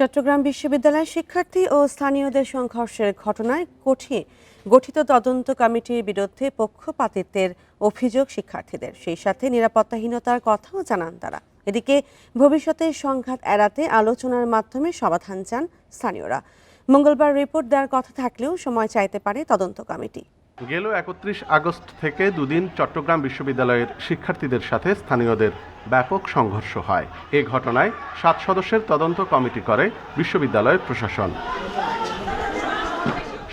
চট্টগ্রাম বিশ্ববিদ্যালয়ের শিক্ষার্থী ও স্থানীয়দের সংঘর্ষের ঘটনায় কঠি গঠিত তদন্ত কমিটির বিরুদ্ধে পক্ষপাতিত্বের অভিযোগ শিক্ষার্থীদের। সেই সাথে নিরাপত্তাহীনতার কথাও জানান তারা। এদিকে ভবিষ্যতে সংঘাত এড়াতে আলোচনার মাধ্যমে সমাধান চান স্থানীয়রা। মঙ্গলবার রিপোর্ট দেওয়ার কথা থাকলেও সময় চাইতে পারে তদন্ত কমিটি। গেল একত্রিশ আগস্ট থেকে দুদিন চট্টগ্রাম বিশ্ববিদ্যালয়ের শিক্ষার্থীদের সাথে স্থানীয়দের ব্যাপক সংঘর্ষ হয়। এ ঘটনায় সাত সদস্যের তদন্ত কমিটি করে বিশ্ববিদ্যালয়ের প্রশাসন।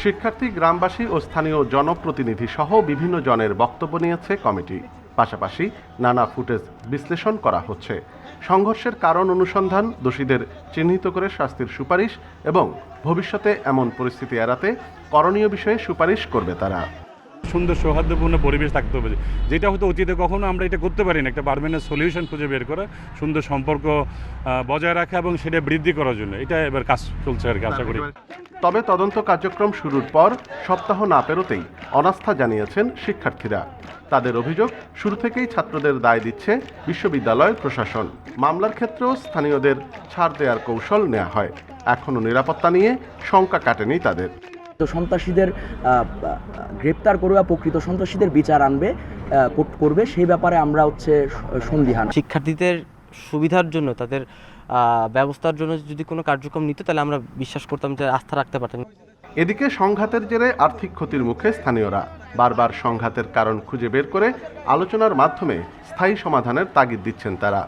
শিক্ষার্থী, গ্রামবাসী ও স্থানীয় জনপ্রতিনিধি সহ বিভিন্ন জনের বক্তব্য নিয়েছে কমিটি। পাশাপাশি নানা ফুটেজ বিশ্লেষণ করা হচ্ছে। সংঘর্ষের কারণ অনুসন্ধান দোষীদের চিহ্নিত করে শাস্তির সুপারিশ এবং ভবিষ্যতে এমন পরিস্থিতি এড়াতে করণীয় বিষয়ে সুপারিশ করবে তারা। সুন্দর সৌহার্দ্যপূর্ণ পরিবেশ থাকতে হবে। যেটা হয়তো অতীতে কখনো আমরা এটা করতে পারি না একটা পারমানেন্ট সলিউশন খুঁজে বের করা সুন্দর সম্পর্ক বজায় রাখা এবং সেটা বৃদ্ধি করার জন্য। এটা এবার কাজ চলছে আর কি আশা করি। তবে তদন্ত কার্যক্রম শুরুর পর সপ্তাহ না পেরোতেই অনাস্থা জানিয়েছেন শিক্ষার্থীরা। তাদের অভিযোগ শুরু থেকেই ছাত্রদের দায় দিচ্ছে বিশ্ববিদ্যালয় প্রশাসন। মামলার ক্ষেত্রেও স্থানীয়দের ছাড় দেওয়ার কৌশল নেওয়া হয়। এখনও নিরাপত্তা নিয়ে শঙ্কা কাটেনি তাদের। তো সন্ত্রাসীদের গ্রেপ্তার করবে বা প্রকৃত সন্ত্রাসীদের বিচার আনবে করবে সেই ব্যাপারে আমরা হচ্ছে সন্দিহান। শিক্ষার্থীদের সুবিধার জন্য তাদের ব্যবস্থার জন্য যদি কোনো কার্যক্রম নিত তাহলে আমরা বিশ্বাস করতাম যে আস্থা রাখতে পারতাম এদিকে সংঘাতের জেরে আর্থিক ক্ষতির মুখে স্থানীয়রা। বারবার সংঘাতের কারণ খুঁজে বের করে আলোচনার মাধ্যমে স্থায়ী সমাধানের তাগিদ দিচ্ছেন তারা।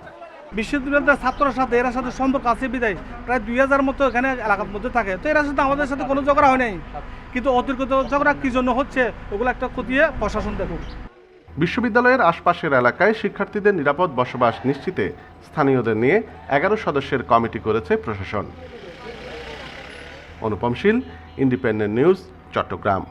বিশ্ববিদ্যালয়ের ছাত্রর সাথে এরা সাথে সম্পর্ক আছে বিদায়। প্রায় দুই হাজার মতো এখানে এলাকার মধ্যে থাকে। তো এরা সাথে আমাদের সাথে কোনো ঝগড়া হয় নাই। কিন্তু অতিরিক্ত ঝগড়া কি জন্য হচ্ছে ওগুলো একটা খতিয়ে প্রশাসন দেখুক বিশ্ববিদ্যালয়ের আশপাশের এলাকায় শিক্ষার্থীদের নিরাপদ বসবাস নিশ্চিতে স্থানীয়দের নিয়ে এগারো সদস্যের কমিটি করেছে প্রশাসন। Anupam Shil independent news Chattogram.